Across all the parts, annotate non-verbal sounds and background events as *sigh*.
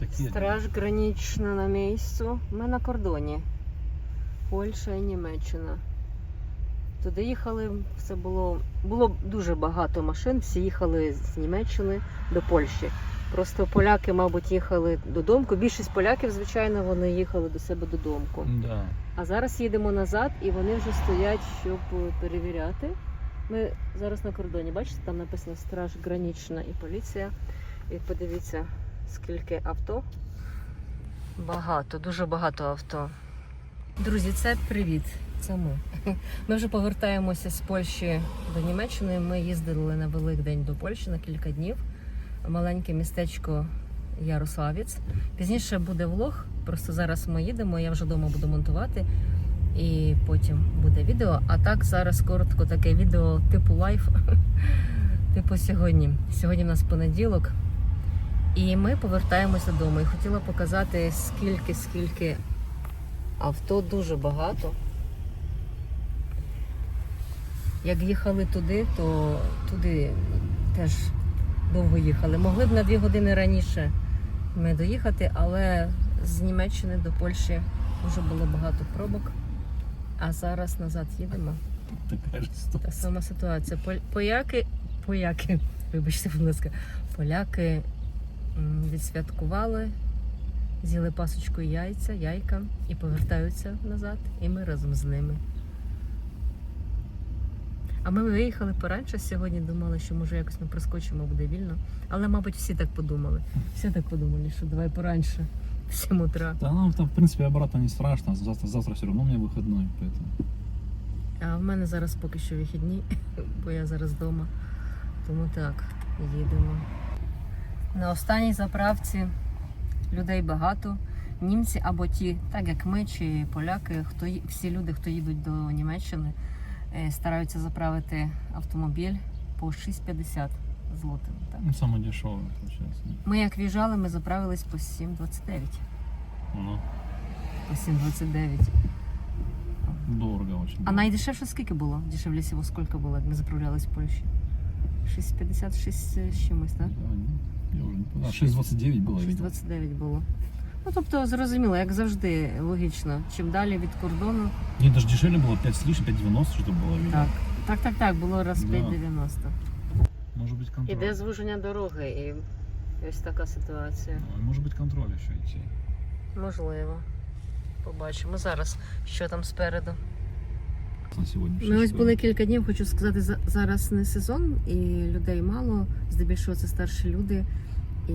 Такі. Страж гранічна на місцю. Ми на кордоні. Польща і Німеччина. Туди їхали, це було, було дуже багато машин, всі їхали з Німеччини до Польщі. Просто поляки, мабуть, їхали додому. Більшість поляків, звичайно, вони їхали до себе додому. Да. А зараз їдемо назад і вони вже стоять, щоб перевіряти. Ми зараз на кордоні, бачите, там написано Страж гранічна і поліція. І подивіться, скільки авто. Багато, дуже багато авто. Друзі, це привіт. Це ми. *laughs* Ми вже повертаємося з Польщі до Німеччини. Ми їздили на Великдень до Польщі на кілька днів. Маленьке містечко Ярославець. Пізніше буде влог. Просто зараз ми їдемо, я вже вдома буду монтувати. І потім буде відео. А так зараз коротко таке відео типу лайф. *laughs* Типу сьогодні. Сьогодні в нас понеділок. І ми повертаємося додому. І хотіла показати, скільки, скільки авто дуже багато. Як їхали туди, то туди теж довго їхали. Могли б на дві години раніше ми доїхати, але з Німеччини до Польщі вже було багато пробок. А зараз назад їдемо. Та сама ситуація. Поляки, поляки, вибачте, будь ласка, поляки відсвяткували, з'їли пасочку і яйця, яйка і повертаються назад, і ми разом з ними. А ми виїхали поранше сьогодні, думали, що може якось ми проскочимо, буде вільно. Але, мабуть, всі так подумали. Всі так подумали, що давай поранше, в 7 утра. Да нам там, в принципе, обратно не страшно. Завтра, завтра все равно у меня выходной, поэтому. А в мене зараз поки що вихідні, *laughs* бо я зараз вдома. Тому так, їдемо. На останній заправці людей багато. Німці або ті, так як ми, чи поляки, хто всі люди, хто їдуть до Німеччини, е, стараються заправити автомобіль по 6,50 злотим. Так. Ну, самое дешевое, получается. Ми як в'їжджали, ми заправились по 7,29. Ну, По 7,29. дорого очень. А найдешевше скільки було? Дешевле всього скільки було, як ми заправлялись в Польщі? 6,56 з чимось, так? Да, я уже не помню. А, 6,29 было, я видел. 6,29 було. Ну, тобто, зрозуміло, як завжди, логічно. Чим далі від кордону, Нет, даже дешевле было 5 с лишним, 5,90 что было. видел. так. Так, так, так, було раз Да. 5,90. Может быть контроль. Іде звуження дороги і ось така ситуація. Ну, Может быть контроль еще идти. Можливо. Побачимо зараз, що там спереду. На сегодня. Ми ось були кілька днів, хочу сказати, за- зараз не сезон і людей мало. Здебільшого це старші люди. І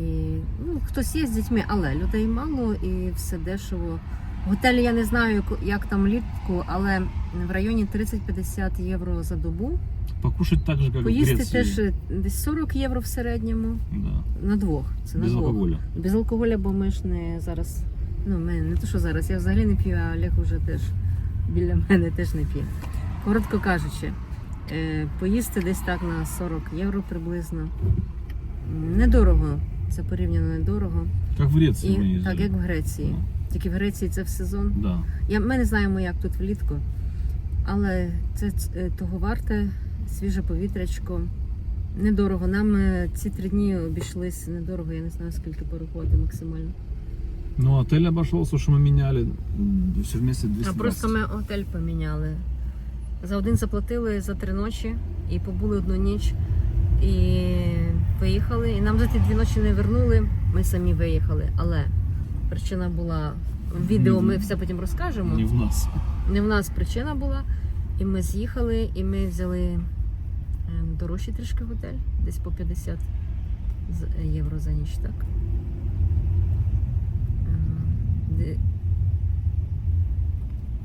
ну, хтось є з дітьми, але людей мало і все дешево. В готелі я не знаю, як- як там влітку, але в районі 30-50 євро за добу. Покушать так же, как в Поїсти Греции. теж е, десь 40 євро в середньому Да. на двох. Це на Без двох. алкоголя. Без алкоголя, бо ми ж не зараз. Ну, ми не то, що зараз, я взагалі не п'ю, а Олег уже теж біля мене теж не п'є. Коротко кажучи, е, поїсти десь так на 40 євро приблизно. Недорого. Це порівняно недорого. Как в Греции мы І так як в Греції. Ну, Тільки в Греції це в сезон. Да. Я, ми не знаємо, як тут влітку, але це е, того варте, свіже повітрячко. Недорого. Нам е, ці три дні обійшлись недорого, я не знаю скільки порахувати максимально. Ну, отель обошелся, что мы меняли все вместе 220. А просто ми готель поміняли. За один заплатили за три ночі і побули одну ніч. І поїхали. І нам за ті дві ночі не вернули. Ми самі виїхали. Але причина була в відео, ми все потім розкажемо. Не в нас. Не в нас причина була. І ми з'їхали, і ми взяли е, дорожчий трішки готель, десь по 50 з- євро за ніч, так? Е, де-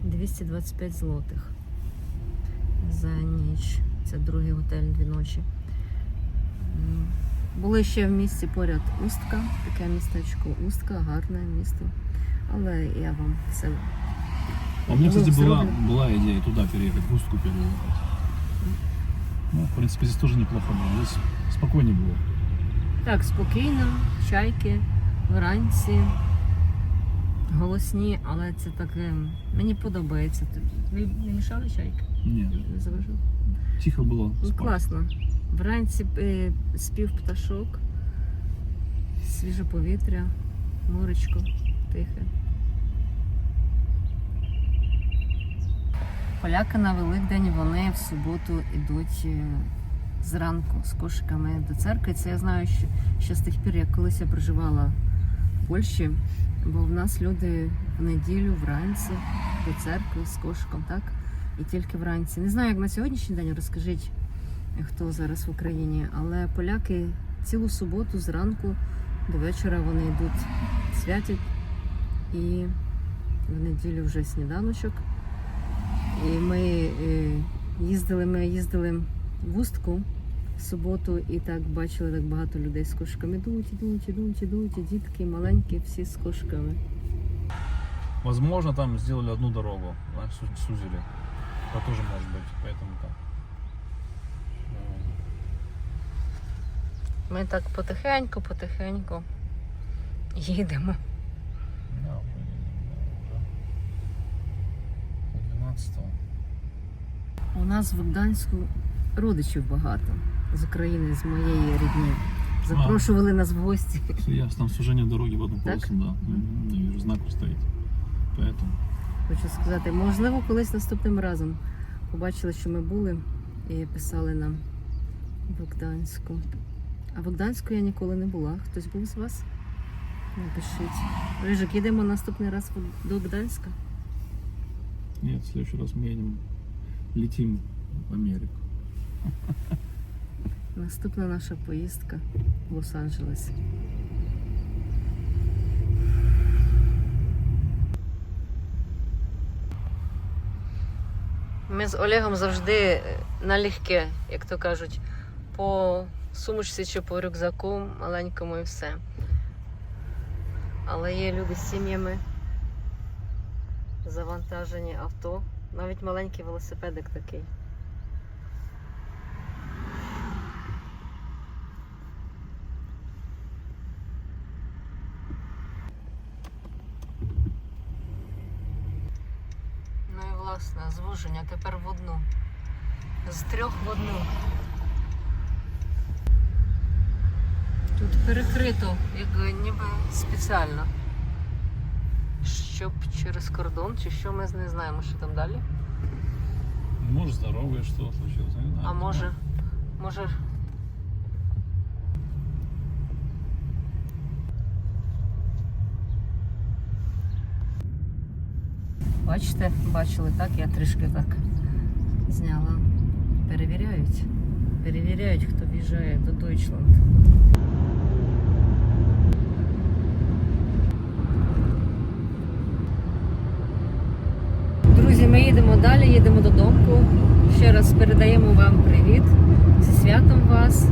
225 злотих за ніч. Це другий готель дві ночі. М, Були ще в місті поряд Устка, таке містечко Устка, гарне місто. Але я вам все А у меня, кстати, Ну, была, взрослый. была идея туда переехать, в Устку переехать. Ну, в принципе, здесь тоже неплохо было. Здесь спокойнее было. Так, спокійно, чайки, вранці, голосні, але це таке. Мені подобається. Ви не мішали чайки? Нет, Не заважали? тихо было. Ну, спать. класно. Вранці е, спів пташок, свіже повітря. Моречко тихе. Поляки на Великдень вони в суботу йдуть е, зранку з кошиками до церкви. Це я знаю ще, ще з тих пір, як колись я проживала в Польщі, бо в нас люди в неділю вранці до церкви з кошиком, так? І тільки вранці. Не знаю, як на сьогоднішній день розкажіть, хто зараз в Україні, але поляки цілу суботу зранку до вечора вони йдуть святять і в неділю вже сніданочок. І ми е, їздили, ми їздили в Устку в суботу і так бачили так багато людей з кошиками. Ідуть, ідуть, ідуть, ідуть, і дітки маленькі, всі з кошиками. Возможно, там сделали одну дорогу, знаешь, су- сузили. Это тоже может быть, поэтому так. Ну, Ми так потихеньку, потихеньку їдемо. Да, блин, да, уже 12 У нас в Гданську родичів багато з України, з моєї рідні. Запрошували нас в гості. Ясно, там сужение дороги в одну полосу, да. Я вижу, знак стоит. Поэтому. Хочу сказати, можливо, колись наступним разом побачили, що ми були і писали нам в Гданську. А в Гданську я ніколи не була. Хтось був з вас? Напишіть. Рижик, їдемо наступний раз до Гданська. Нет, в следующий раз мы едем, летим в Америку. Наступна наша поїздка в Лос-Анджелес. Ми з Олегом завжди налегке, як то кажуть, по сумочці чи по рюкзаку маленькому і все. Але є люди з сім'ями, завантажені авто, навіть маленький велосипедик такий. Ну звуження тепер в одну. З трьох в одну. Тут перекрито, як ніби спеціально. Щоб через кордон, чи що ми не знаємо, що там далі. Может, здоровое что случилось, не знаю. А може, може. Бачите, бачили так, я трішки так зняла. Перевіряють. Перевіряють, хто в'їжджає до Дойчланд. Друзі, ми їдемо далі, їдемо додому. Ще раз передаємо вам привіт зі святом вас.